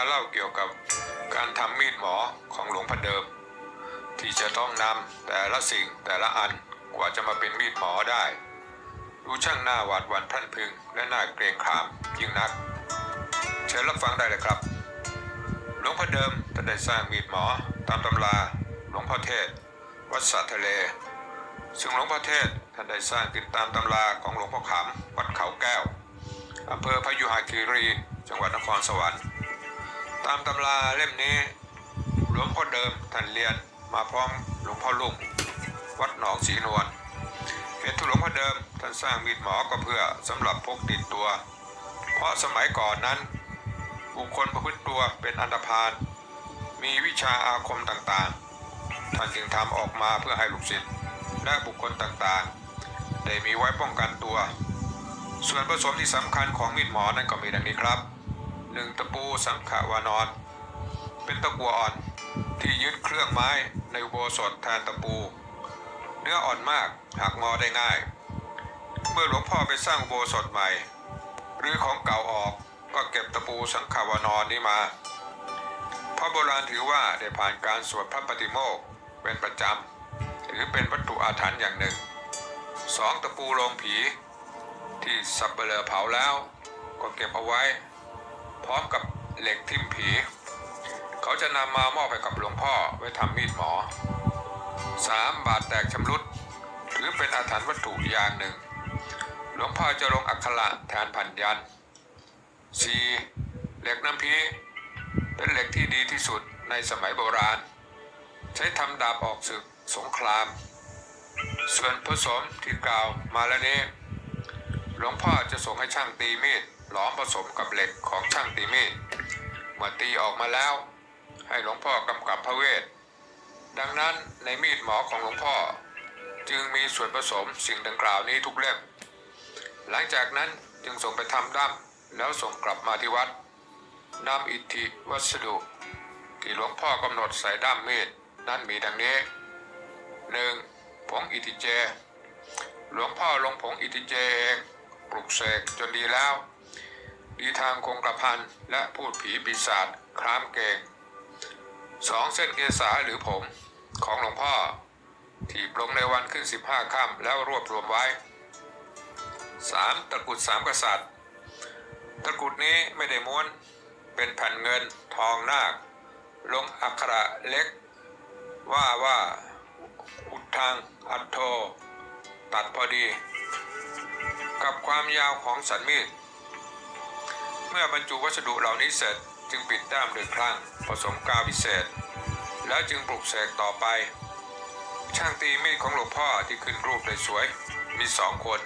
มาเล่าเกี่ยวกับการทำมีดหมอของหลวงพ่อเดิม ที่จะต้องนำแต่ละสิ่งแต่ละอันกว่าจะมาเป็นมีดหมอได้ดูช่างหน้าหวาดหวั่นพรั่นพึง และหน่าเกรงขามยิ่งนัก เชิญรับฟังได้เลยครับ หลวงพ่อเดิมท่านได้สร้างมีดหมอตามตำราหลวงพ่อเทศ วัดสะทะเล ซึ่งหลวงพ่อเทศท่านได้สร้างติดตามตำราของหลวงพ่อขำวัดเขาแก้วอำเภอพยุหคีรี จังหวัดนครสวรรค์ ตามตำราเล่มนี้ หลวงพ่อเดิมท่านเรียนมาพร้อมหลวงพ่อลุงวัดหนองสีนวลเหตุที่หลวงพ่อเดิมท่านสร้างมีดหมอก็เพื่อสำหรับพกติดตัว เพราะสมัยก่อนนั้นบุคคลประพฤติตัวเป็นอันธพาลมีวิชาอาคมต่างๆ ท่านจึงทำออกมาเพื่อให้ลูกศิษย์และบุคคลต่างๆ ได้มีไว้ป้องกันตัว ส่วนผสมที่สำคัญของมีดหมอนั้นก็มีดังนี้ครับ หนึ่งตะปูสังขาวานอน เป็นตะกัวอ่อนที่ยึดเครื่องไม้ในอุโบสถแทนตะปู เนื้ออ่อนมากหักงอได้ง่าย เมื่อหลวงพ่อไปสร้างอุโบสถใหม่ หรือของเก่าออกก็เก็บตะปูสังขาวานอนนี้มา พระโบราณถือว่าได้ผ่านการสวดพระปฏิโมกเป็นประจำถือเป็นวัตถุอาถรรพ์อย่างหนึ่งสองตะปูโลงผี ที่สับเบลอเผาแล้ว ก็เก็บเอาไว้ พร้อมกับเหล็กทิ่มผี เขาจะนำมามอบให้กับหลวงพ่อไว้ทำมีดหมอ 3. บาดแตกชำรุดถือเป็นอาถรรพ์วัตถุอย่างหนึ่ง หลวงพ่อจะลงอักขระแทนพันยัน 4. เหล็กน้ำพีเป็นเหล็กที่ดีที่สุดในสมัยโบราณ ใช้ทำดาบออกศึกสงคราม ส่วนผสมที่กล่าวมาแล้วนี้ หลวงพ่อจะส่งให้ช่างตีมีด หลอมผสมกับเหล็กของช่างตีมีดเมื่อตีออกมาแล้ว ให้หลวงพ่อกำกับพระเวท ดังนั้นในมีดหมอของหลวงพ่อ จึงมีส่วนผสมสิ่งดังกล่าวนี้ทุกเล่ม หลังจากนั้นจึงส่งไปทำด้ามแล้วส่งกลับมาที่วัดนำอิทธิวัสดุ ที่หลวงพ่อกำหนดใส่ด้ามมีดนั้นมีดังนี้ 1. ผงอิทธิเจ หลวงพ่อลงผงอิทธิเจเองปลุกเสกจนดีแล้ว ดีทางคงกระพันและพูดผีปีศาจครามเกงสองเส้นเกษาหรือผมของหลวงพ่อ ที่ปลงในวันขึ้น 15ค่ำแล้วรวบรวมไว้ 3. ตะกุดสามกษัตริย์ ตะกุดนี้ไม่ได้ม้วน เป็นแผ่นเงินทองนาค ลงอักขระเล็ก ว่าว่าอุดทางอัตโท ตัดพอดี กับความยาวของสันมีด เมื่อบรรจุวัสดุเหล่านี้เสร็จจึงปิดด้ามด้วยครั้งผสมกาวพิเศษ แล้วจึงปลุกเสกต่อไป ช่างตีมีดของหลวงพ่อที่ขึ้นรูปได้สวย มีสองคน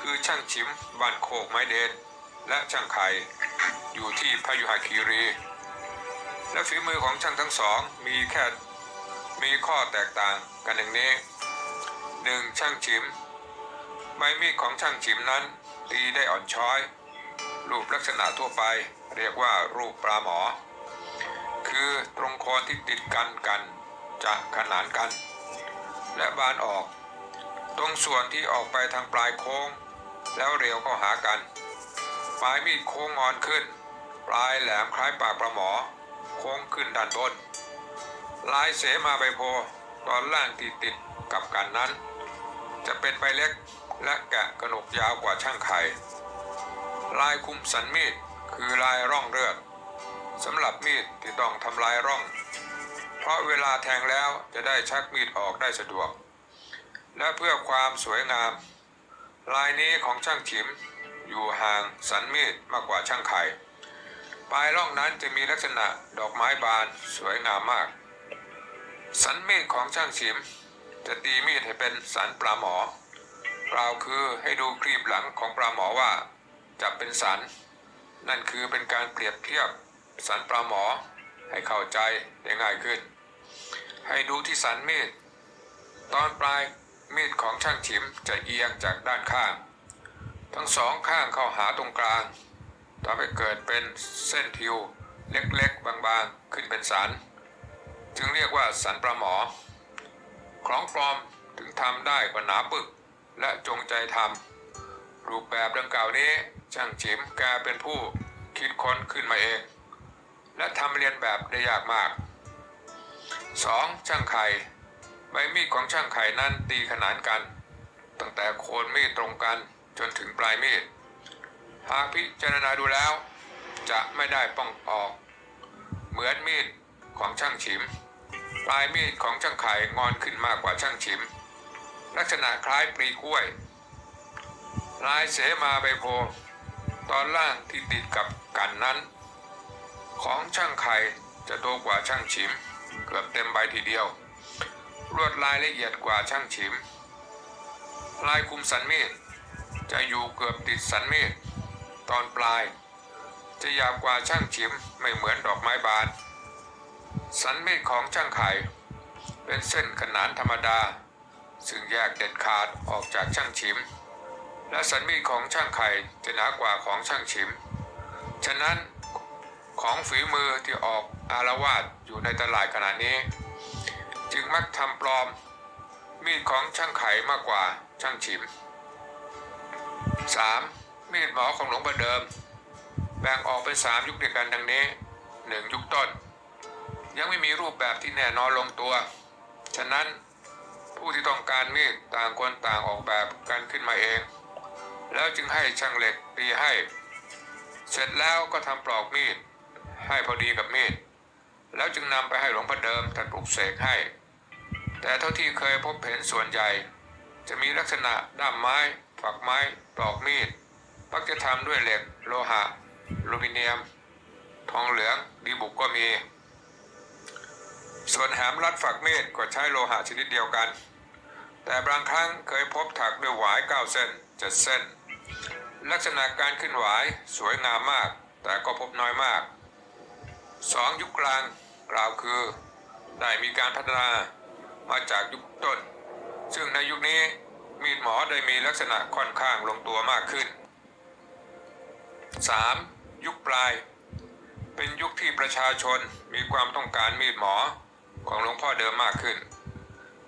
คือช่างชิมบ้านโคกไม้เดนและช่างไข่อยู่ที่พยุหคีรี และฝีมือของช่างทั้งสองมีแค่มีข้อแตกต่างกันอย่างนี้หนึ่งช่างชิมใบมีดของช่างฉิมนั้นตีได้อ่อนช้อย รูปลักษณะทั่วไปเรียกว่ารูปปลาหมอ คือตรงโคนที่ติดกันกันจะขนานกัน และบานออก ตรงส่วนที่ออกไปทางปลายโค้ง แล้วเรียวเข้าหากันปลายมีดโค้งงอนขึ้น ปลายแหลมคล้ายปากปลาหมอ โค้งขึ้นด้านบน ลายเสมาใบโพตอนล่างที่ติดกับกันนั้น จะเป็นใบเล็กและแกะกระหนกยาวกว่าช่างไข่ ลายคุมสันมีดคือลายร่องเลือดสำหรับมีดที่ต้องทำลายร่อง เพราะเวลาแทงแล้วจะได้ชักมีดออกได้สะดวก และเพื่อความสวยงาม ลายนี้ของช่างฉิมอยู่ห่างสันมีดมากกว่าช่างไข่ปลายร่องนั้นจะมีลักษณะดอกไม้บานสวยงามมาก สันมีดของช่างฉิม จะตีมีดให้เป็นสันปลาหมอกล่าวคือให้ดูครีบหลังของปลาหมอว่า จะเป็นสัน นั่นคือเป็นการเปรียบเทียบสันปลาหมอให้เข้าใจได้ง่ายขึ้น ให้ดูที่สันมีดตอนปลายมีดของช่างฉิมจะเอียงจากด้านข้าง ทั้งสองข้างเข้าหาตรงกลางทำให้เกิดเป็นเส้นทิวเล็กๆ บางๆ ขึ้นเป็นสัน จึงเรียกว่าสันปลาหมอ ของปลอมถึงทำได้กว่าหนาปึกและจงใจทำ รูปแบบดังกล่าวนี้ช่างฉิมแกเป็นผู้คิดค้นขึ้นมาเอง และทำเรียนแบบได้ยากมาก 2. ช่างไข่ใบมีดของช่างไข่นั้นตีขนานกัน ตั้งแต่โคนมีดตรงกันจนถึงปลายมีด หากพิจารณาดูแล้ว จะไม่ได้ป้องออก เหมือนมีดของช่างฉิม ปลายมีดของช่างไข่งอนขึ้นมากกว่าช่างฉิม ลักษณะคล้ายปลีกล้วย ลายเสมาใบโพตอนล่างที่ติดกับกันนั้น ของช่างไข่จะโตกว่าช่างฉิม เกือบเต็มใบทีเดียว ลวดลายละเอียดกว่าช่างฉิม ลายคุมสันมีดจะอยู่เกือบติดสันมีดตอนปลาย จะยาบกว่าช่างฉิมไม่เหมือนดอกไม้บาน สันมีดของช่างไข่เป็นเส้นขนานธรรมดา ซึ่งแยกเด็ดขาดออกจากช่างฉิม และสันมีดของช่างไข่จะหนากว่าของช่างฉิม ฉะนั้นของฝีมือที่ออกอารวาสอยู่ในตลาดขณะนี้ จึงมักทำปลอม มีดของช่างไข่มากกว่าช่างฉิม 3. มีดหมอของหลวงประเดิม แบ่งออกเป็น 3 ยุคเด้วกันดังนี้ 1. ยุคต้น ยังไม่มีรูปแบบที่แน่นอนลงตัว ฉะนั้นผู้ที่ต้องการมีดต่างคนต่างออกแบบกันขึ้นมาเอง แล้วจึงให้ช่างเหล็กตีให้ เสร็จแล้วก็ทำปลอกมีด ให้พอดีกับมีด แล้วจึงนำไปให้หลวงพ่อเดิมท่านปลุกเสกให้ แต่เท่าที่เคยพบเห็นส่วนใหญ่ จะมีลักษณะด้ามไม้ฝักไม้ปลอกมีดมักจะทำด้วยเหล็กโลหะอลูมิเนียม ทองเหลืองดีบุกก็มี ส่วนแหมรัดฝักมีดก็ใช้โลหะชนิดเดียวกัน แต่บางครั้งเคยพบถักด้วยหวายเก้าเส้นเจ็ดเส้น ลักษณะการขึ้นหวายสวยงามมาก แต่ก็พบน้อยมากสองยุคกลางกล่าวคือ ได้มีการพัฒนามาจากยุคต้น ซึ่งในยุคนี้มีดหมอได้มีลักษณะค่อนข้างลงตัวมากขึ้น 3. ยุคปลาย เป็นยุคที่ประชาชนมีความต้องการมีดหมอของหลวงพ่อเดิมมากขึ้น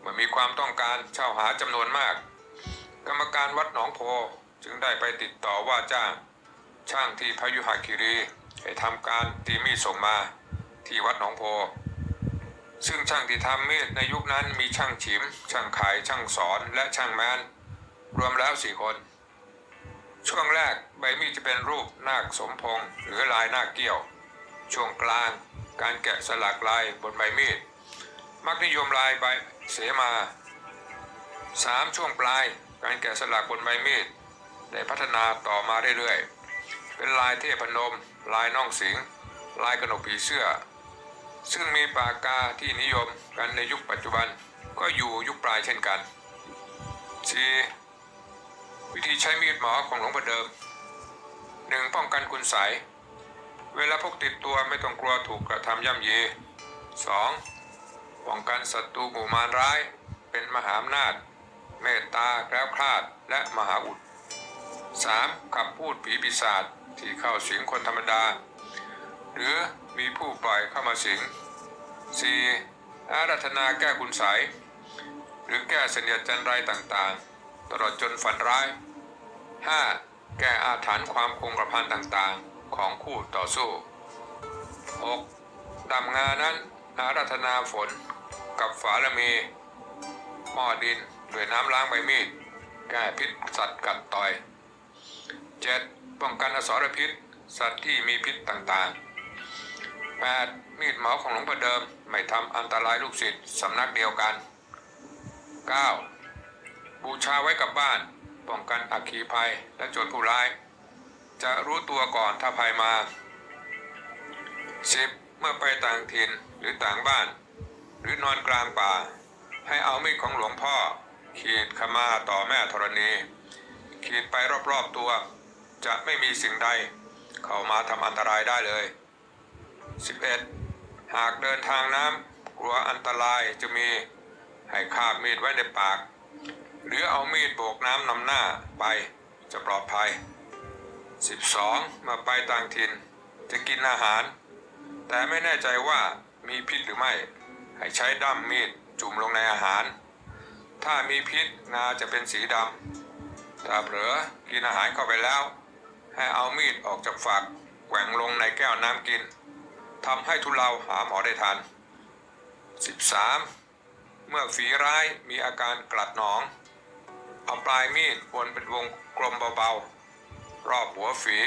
เมื่อมีความต้องการเช่าหาจำนวนมาก กรรมการวัดหนองโพ จึงได้ไปติดต่อว่าจ้าง ช่างที่พยุหคีรีให้ทำการตีมีดส่งมาที่วัดหนองโพ ซึ่งช่างที่ทำมีดในยุคนั้นมีช่างฉิม ช่างขายช่างสอนและช่างแมนรวมแล้วสี่คน ช่วงแรกใบมีดจะเป็นรูปนาคสมพงษ์หรือลายนาคเกี้ยว ช่วงกลางการแกะสลักลายบนใบมีด มักนิยมลายใบเสมา 3. ช่วงปลายการแกะสลักบนใบมีด ได้พัฒนาต่อมาเรื่อยๆ เป็นลายเทพนม ลายน่องสิง ลายกระหนกผีเสื้อ ซึ่งมีปากกาที่นิยมกันในยุคปัจจุบันก็อยู่ยุคปลายเช่นกัน 4. วิธีใช้มีดหมอของหลวงพ่อเดิม 1. ป้องกันคุณใสเวลาพกติดตัวไม่ต้องกลัวถูกกระทำย่ำยี 2. ป้องกันศัตรูหมู่มารร้าย เป็นมหาอำนาจ เมตตาแกล้วคลาดและมหาอุด 3. ขับพูดผีปีศาจที่เข้าสิงคนธรรมดา หรือมีผู้ปล่อยเข้ามาสิง 4. อารัธนาแก้คุณใสยหรือแก้เสนียดจันไรต่างๆ ตลอดจนฝันร้าย 5. แก้อาถรรพ์ความคงกระพันต่างๆ ของคู่ต่อสู้ 6. ดำงานั้นอารัธนาฝนกับฝาละเมหม้อดินด้วยน้ำล้างใบมีด แก้พิษสัตว์กัดต่อย 7. ป้องกันอสรพิษ สัตว์ที่มีพิษต่างๆ 8. มีดหมอของหลวงพ่อเดิม ไม่ทำอันตรายลูกศิษย์สำนักเดียวกัน 9. บูชาไว้กับบ้าน ป้องกันอัคคีภัยและโจรผู้ร้าย จะรู้ตัวก่อนถ้าภัยมา 10. เมื่อไปต่างถิ่นหรือต่างบ้าน หรือนอนกลางป่า ให้เอามีดของหลวงพ่อ ขีดขมาต่อแม่ธรณี ขีดไปรอบๆตัว จะไม่มีสิ่งใดเข้ามาทำอันตรายได้เลย 11. หากเดินทางน้ำกลัวอันตรายจะมีให้คาบมีดไว้ในปาก หรือเอามีดโบกน้ำนำหน้าไปจะปลอดภัย 12. มื่อไปต่างถิ่นจะกินอาหาร แต่ไม่แน่ใจว่ามีพิษหรือไม่ ให้ใช้ด้ามมีดจุ่มลงในอาหาร ถ้ามีพิษงาจะเป็นสีดำถ้าเผลอกินอาหารเข้าไปแล้ว ให้เอามีดออกจากฝักแกว่งลงในแก้วน้ำกินทำให้ทุเลาหาหมอได้ทัน 13. เมื่อฝีร้ายมีอาการกลัดหนอง เอาปลายมีดวนเป็นวงกลมเบาๆ รอบหัวฝี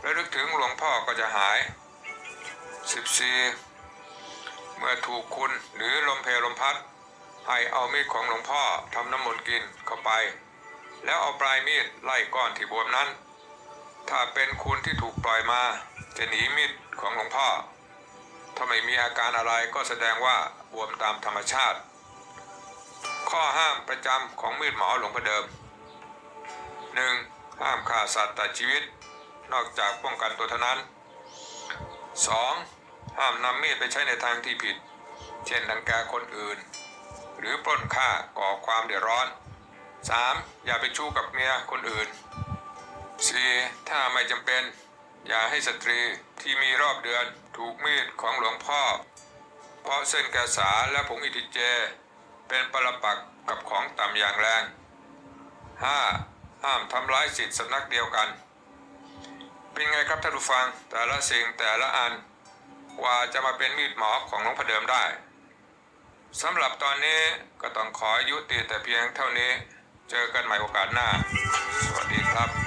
และลึกถึงหลวงพ่อก็จะหาย 14. เมื่อถูกคุณหรือลมเพลลมพัด ให้เอามีดของหลวงพ่อทำน้ำมนต์กินเข้าไป แล้วเอาปลายมีดไล่ก้อนที่บวมนั้น ถ้าเป็นคุณที่ถูกปล่อยมา จะหนีมีดของหลวงพ่อ ถ้าไม่มีอาการอะไรก็แสดงว่าบวมตามธรรมชาติ ข้อห้ามประจำของมีดหมอหลวงพ่อเดิม 1. ห้ามฆ่าสัตว์ตัดชีวิต นอกจากป้องกันตัวเท่านั้น 2. ห้ามนำมีดไปใช้ในทางที่ผิด เช่นดังแกคนอื่น หรือปล้นฆ่าก่อความเดือดร้อน 3. อย่าไปชู้กับเมียคนอื่น 4. ถ้าไม่จำเป็น อย่าให้สตรีที่มีรอบเดือนถูกมีดของหลวงพ่อ เพราะเส้นกระสาและผงอิติเจ เป็นปรปักกับของต่ำอย่างแรง 5. ห้ามทำร้ายสิทธิสำนักเดียวกัน เป็นไงครับท่านผู้ฟังแต่ละสิ่งแต่ละอันกว่าจะมาเป็นมีดหมอของหลวงพ่อเดิมได้สำหรับตอนนี้ก็ต้องขอยุติแต่เพียงเท่านี้ เจอกันใหม่โอกาสหน้า สวัสดีครับ